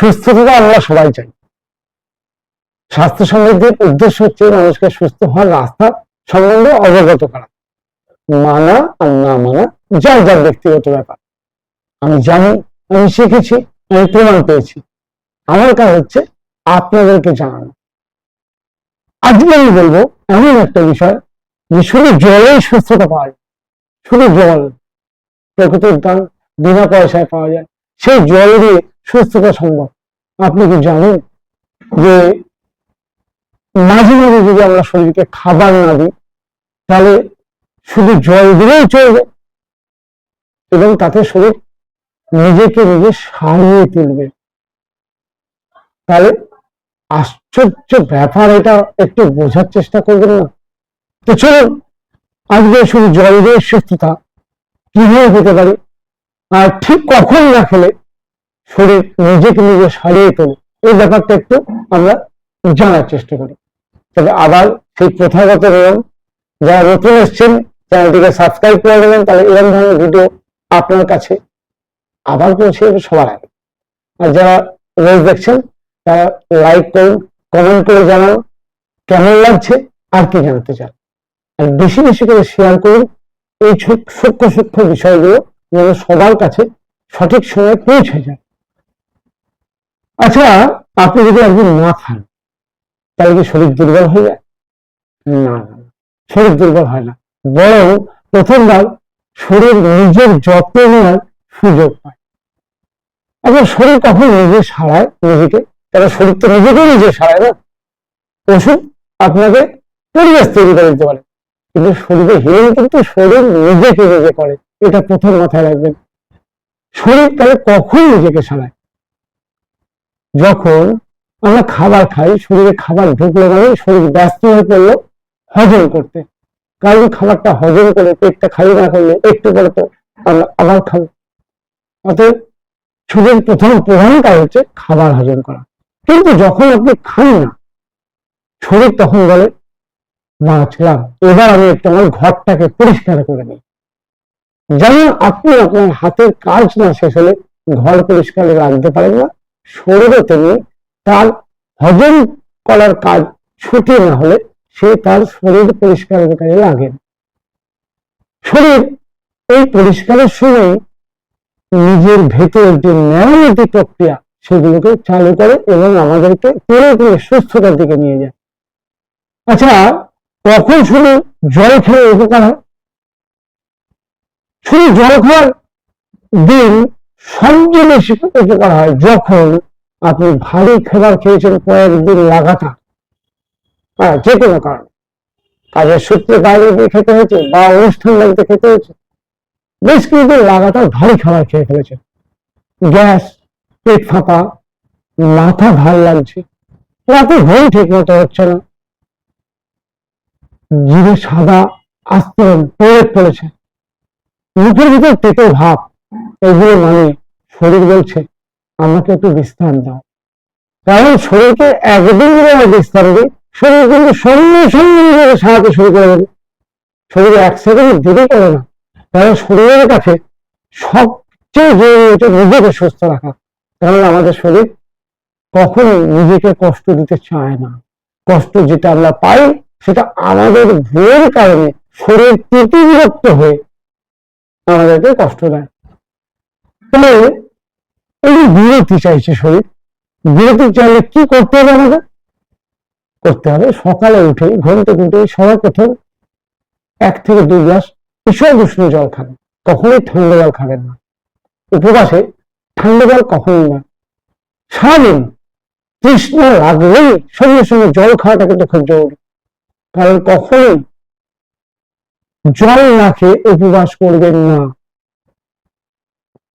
সুস্থতা আমরা সবাই চাই স্বাস্থ্য সমৃদ্ধির উদ্দেশ্য হচ্ছে মানুষকে সুস্থ হওয়ার রাস্তা সম্বন্ধে অবগত করা। মানা আর না মানা যার যার ব্যক্তিগত ব্যাপার। আমি জানি, আমি শিখেছি, আমি প্রমাণ পেয়েছি। আমার কাজ হচ্ছে আপনাদেরকে জানানো। আজকে আমি বলব এমন একটা বিষয় যে শুধু জলেই সুস্থতা পাওয়া যায়। শুধু জল, প্রকৃতির দান, বিনা পয়সায় পাওয়া যায়। সেই জল দিয়ে সুস্থতা সম্ভব। আপনি কি জানেন যে মাঝে মাঝে যদি আমরা শরীরকে খাবার না দিই, তাহলে শুধু জল দিলেই চলবে এবং তাতে শরীর নিজেকে নিজে সারিয়ে তুলবে। তাহলে আশ্চর্য ব্যাপার এটা, একটু বোঝার চেষ্টা করবেন না? তো চলুন, আজকে শুধু জল দিয়ে সুস্থতা কীভাবে হতে পারে, আর ঠিক কখন না খেলে শরীর নিজেকে নিজে সারিয়ে তোলে। এই ব্যাপারটা একটু আমরা জানার চেষ্টা করি। তবে আবার সেই প্রথাগত নিয়ম যারা নতুন এসছেন, চ্যানেলটিকে সাবস্ক্রাইব করে দেবেন, তাহলে এরকম ধরনের ভিডিও আপনার কাছে আবার পৌঁছে যাবে সবার আগে। আর যারা রোজ দেখছেন, তারা লাইক করুন কমেন্ট করে জানান, কেমন লাগছে আর কি জানতে চান। আর বেশি বেশি করে শেয়ার করুন, এই সূক্ষ্ম সূক্ষ্ম বিষয়গুলো যেন সবার কাছে সঠিক সময়ে পৌঁছে যায়। আচ্ছা আপনি যদি একদিন না খান, তাহলে কি শরীর দুর্বল হয়ে যায়? না, শরীর দুর্বল হয় না। বরং প্রথমবার শরীর নিজের যত্ন নেওয়ার সুযোগ পায়। আচ্ছা শরীর কখন নিজে সারায় নিজেকে? তাহলে শরীর তো নিজেকে নিজে সারায় না? ওষুধ আপনাকে পরিবেশ তৈরি করে দিতে পারে। কিন্তু শরীরে হিলিং কিন্তু শরীর নিজেকে নিজে করে। এটা প্রথম মাথায় রাখবেন। শরীর তাহলে কখন নিজেকে সারায়? যখন আমরা খাবার খাই, শরীরে খাবার ঢুকলে মানে শরীর ব্যস্ত হয়ে পড়ল, হজম করতে। কারণ খাবারটা হজম করে পেটটা খালি না করলে একটু পরে তো আমরা আবার খাব। অতএব শরীরের প্রথম প্রধান হচ্ছে খাবার হজম করা। কিন্তু যখন আপনি খান না, শরীর তখন বলে বাঁচলাম এবার আমি একটু আমার ঘরটাকে পরিষ্কার করে নিই যেমন আপনি আপনার হাতের কাজ না শেষ হলে ঘর পরিষ্কার রাখতে পারেন না শরীরও তেমনি তার হজম করার কাজ ছুটি না হলে সে তার শরীর পরিষ্কারের কাজে লাগে। শরীর এই পরিষ্কারের সময় নিজের ভেতরের যে মেরামতি প্রক্রিয়া, সেগুলোকে চালু করে এবং আমাদেরকে পুরোপুরি সুস্থতার দিকে নিয়ে যায়। আচ্ছা কখন শুধু জল খেয়ে উপকার হয়? শুধু জল খাওয়ার দিন বেশি উপকার হয়, যখন আপনি ভারী খেয়েছেন কয়েকদিন লাগাতার হ্যাঁ যে কোনো কাজের সূত্রে বাইরে গিয়ে খেতে হয়েছে বা অনুষ্ঠান বাড়িতে খেতে হয়েছে। বেশ কিছুদিন লাগাতার ভারী খাবার খেয়ে ফেলেছে গ্যাস, পেট ফাঁপা, মাথা ভালো লাগছে। রাতে ঘুম ঠিক মতো হচ্ছে না। জিভে সাদা আস্তরণ পড়ে পড়েছে। মুখের ভিতর পেটে ভাব, এগুলো মানে শরীর বলছে, আমাকে একটু বিশ্রাম দাও। কারণ শরীরকে একদিন আমরা বিশ্রাম দিই, শরীর কিন্তু সঙ্গে সঙ্গে নিজেকে সারাতে শুরু করে দেবে। শরীর এক সেকেন্ড দেরি করে না, কারণ শরীরের কাছে সবচেয়ে জরুরি হচ্ছে নিজেকে সুস্থ রাখা। কারণ আমাদের শরীর কখনোই নিজেকে কষ্ট দিতে চায় না। কষ্ট যেটা আমরা পাই, সেটা আমাদের ভুলের কারণে শরীর প্রীতি বিরক্ত হয়ে আমাদেরকে কষ্ট দেয়। তাহলে এই বিরতি চাইছে শরীর, বিরতি চাইলে কি করতে হবে আমাদের করতে হবে সকালে উঠে ঘুম থেকে উঠে সবার প্রথম এক থেকে দুই গ্লাস ভীষণ উষ্ণ জল খাবেন কখনোই ঠান্ডা জল খাবেন না। উপবাসে ঠান্ডা জল কখনোই না। সারাদিন তৃষ্ণা লাগলেই সঙ্গে সঙ্গে জল খাওয়াটা কিন্তু খুব জরুরি। কারণ কখনোই জল না খেয়ে উপবাস করবেন না।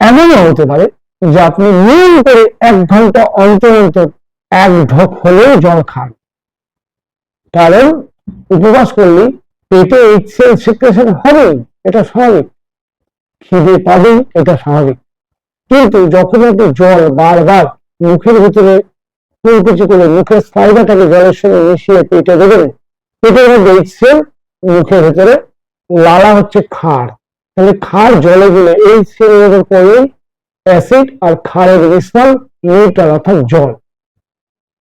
এমনও হতে পারে যে আপনি নিয়ম করে এক ঘণ্টা অন্তর অন্তর এক ঢোক হলেও জল খান। কারণ উপবাস করলে পেটে ইচ্ছেল সিক্রেশন হবে এটা স্বাভাবিক। খিদে পাবেন এটা স্বাভাবিক। কিন্তু যখন আপনি জল বারবার মুখের ভিতরে কুলকুচি করে মুখের স্পাইডারটাকে জলের সঙ্গে মিশিয়ে পেটে দেবেন, পেটের মধ্যে ইচ্ছেল মুখের ভিতরে লালা হচ্ছে খাড় তাহলে খাড় জলে গেলে এই সেলের পড়লেই অ্যাসিড আর ক্ষারের মিশ্রণ নিউট্রাল অর্থাৎ জল।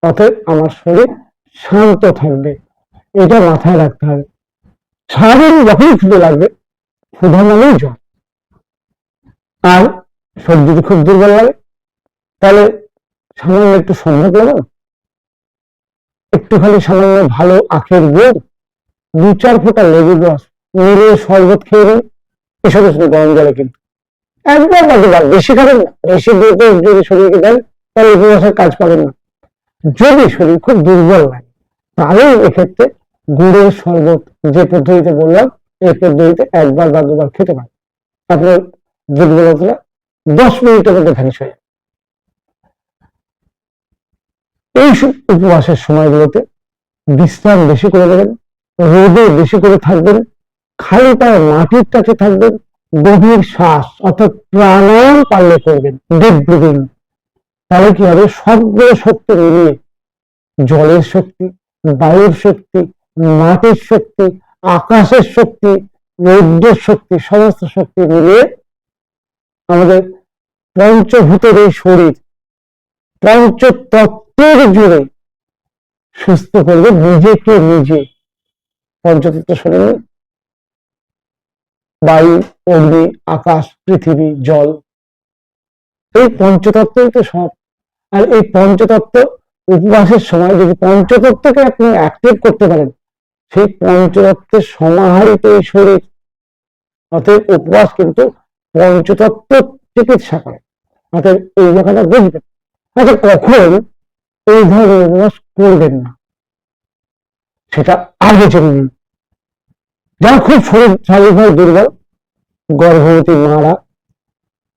অতএব আমার শরীর শান্ত থাকবে। এটা মাথায় রাখতে হবে। সারাদিন যখনই ক্ষুদে লাগবে ক্ষুধা নামেই জল। আর যদি খুব দুর্বল লাগে, তাহলে সামান্য একটু সম্ভব লাগান একটুখানি সামান্য ভালো আখের গুড় দু চার ফোঁটা লেবু রস মেরে শরবত খেয়ে নিন। এসব গরম জলে কিন্তু একবার বা দুবার বেশি খাবেন না। বেশি দিয়ে যদি শরীরকে দেন, তাহলে উপবাসের কাজ পাবেন না। যদি শরীর খুব দুর্বল লাগে, তাহলে এক্ষেত্রে গুড়ের শরবত যে পদ্ধতিতে বললাম, এই পদ্ধতিতে একবার বা দুবার খেতে পারেন। আপনার দুর্বলতা দশ মিনিটের মধ্যে ভ্যানিশ হয়ে এই উপবাসের সময়গুলোতে বিশ্রাম বেশি করে দেবেন রোদে বেশি করে থাকবেন, খালি পায়ে মাটির কাছে থাকবেন গভীর শ্বাস অর্থাৎ প্রাণায়াম পারলে করবেন ডিপ ব্রিদিং তাহলে কি হবে? সবগুলো শক্তি মিলিয়ে জলের শক্তি, বায়ুর শক্তি, মাটির শক্তি, আকাশের শক্তি, রৌদ্রের শক্তি, সমস্ত শক্তি মিলিয়ে আমাদের পঞ্চভূতের এই শরীর, পঞ্চতত্ত্বের জুড়ে সুস্থ করবে নিজেকে নিজে। পঞ্চতত্ত্ব শরীরে বায়ু, অগ্নি, আকাশ, পৃথিবী, জল। এই পঞ্চতত্ত্বই তো সব। আর এই পঞ্চতত্ত্ব উপবাসের সময় যদি পঞ্চতত্ত্বকে আপনি অ্যাক্টিভ করতে পারেন, সেই পঞ্চতত্ত্বের সমাহারিত এই শরীর। অতএব উপবাস কিন্তু পঞ্চতত্ত্ব চিকিৎসা করে। অতএব এই জায়গাটা বুঝবেন। আচ্ছা কখন এই ধরনের উপবাস করবেন না। সেটা আগে জেনে যারা খুব শরীর শারীরিকভাবে দুর্বল, গর্ভবতী মারা,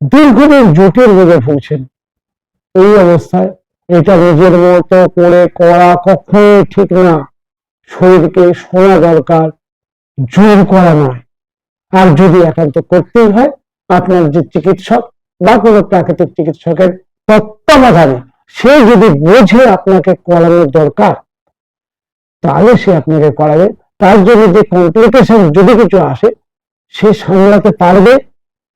দীর্ঘদিন জটিল রোগে ভুগছেন। এই অবস্থায় এটা নিজের মতো করে করা কখনোই ঠিক না। শরীরকে শোনা দরকার, জোর করা নয়। আর যদি একান্ত করতেই হয়, আপনার যে চিকিৎসক বা কোনো প্রাকৃতিক চিকিৎসকের তত্ত্বাবধানে সে যদি বোঝে আপনাকে করানোর দরকার, তাহলে সে আপনাকে করাবে। তার জন্য যে কমপ্লিকেশন যদি কিছু আসে, সে সামলাতে পারবে।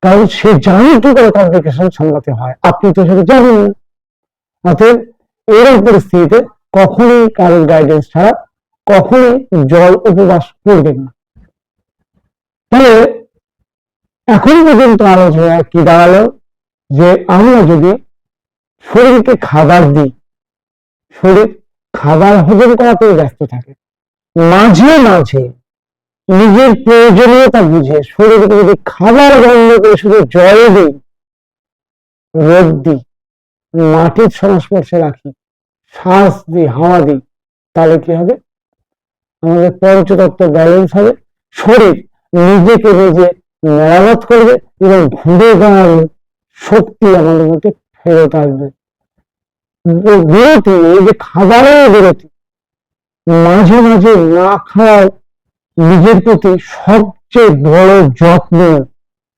কারণ সে জানে কি করে কমপ্লিকেশন সামলাতে হয়। আপনি তো সেটা জানেন না। অতএব এরকম পরিস্থিতিতে কখনোই কারোর গাইডেন্স ছাড়া কখনোই জল উপবাস করবেন না। তাহলে এখন পর্যন্ত আলোচনা কি দাঁড়াল? যে আমরা যদি শরীরকে খাবার দিই, শরীর খাবার হজম করাতেই ব্যস্ত থাকে। মাঝে মাঝে নিজের প্রয়োজনীয়তা বুঝে, শরীরকে যদি খাবার বন্ধ করে শুধু জল দিই, রোদ দিই, মাটির সংস্পর্শে রাখি, শ্বাস দিই, হাওয়া দিই, তাহলে কি হবে? আমাদের পঞ্চতত্ত্ব ব্যালেন্স হবে। শরীর নিজেকে নিজে মেরামত করবে এবং ঘুরে দাঁড়ানোর শক্তি আমাদের মধ্যে ফেরত আসবে। বিরতি, এই যে খাবারের বিরতি মাঝে মাঝে না খাওয়ার নিজের প্রতি সবচেয়ে বড় যত্ন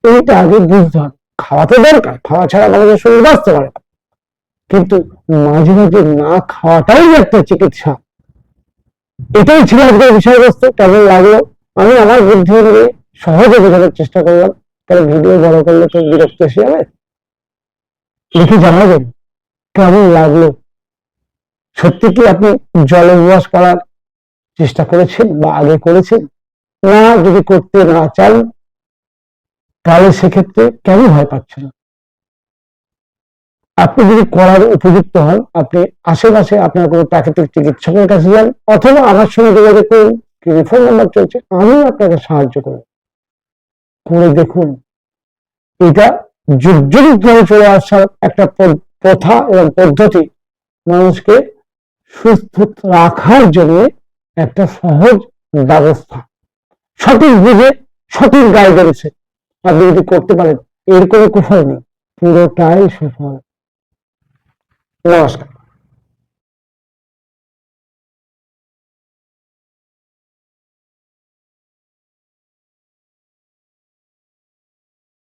এইটা আগে বুঝতে হবে। খাওয়া তো দরকার, খাওয়া ছাড়া আমাদের শরীর বাঁচতে পারে কিন্তু মাঝে মাঝে না খাওয়াটাই একটা চিকিৎসা। এটাই ছিল আজকের বিষয়বস্তু, কেমন লাগল? আমি আমার বুদ্ধি অনুযায়ী সহজে বোঝানোর চেষ্টা করলাম। তাহলে ভিডিও বড় করলে তো বিরক্ত এসে যাবে। লিখে জানাবেন, কেমন লাগল? সত্যি কি আপনি জল উপবাস করার চেষ্টা করেছেন বা আগে করেছেন? না, যদি করতে না চান, তাহলে সেক্ষেত্রে কেন ভয় পাচ্ছেন? আপনি যদি করার উপযুক্ত হন, আপনি আশেপাশে আপনার কোনো প্রাকৃতিক চিকিৎসকের কাছে যান, অথবা আমার সঙ্গে যোগাযোগ করুন ফোন নাম্বার চলছে আমি আপনাকে সাহায্য করব। করে দেখুন, এটা যুগ যুগ ধরে চলে আসার একটা প্রথা এবং পদ্ধতি মানুষকে সুস্থ রাখার জন্য একটা সহজ ব্যবস্থা। সঠিক বুঝে সঠিক গাইডেন্সে আপনি যদি করতে পারেন, এর কোনো কুফল নেই। পুরোটাই সুফল। নমস্কার।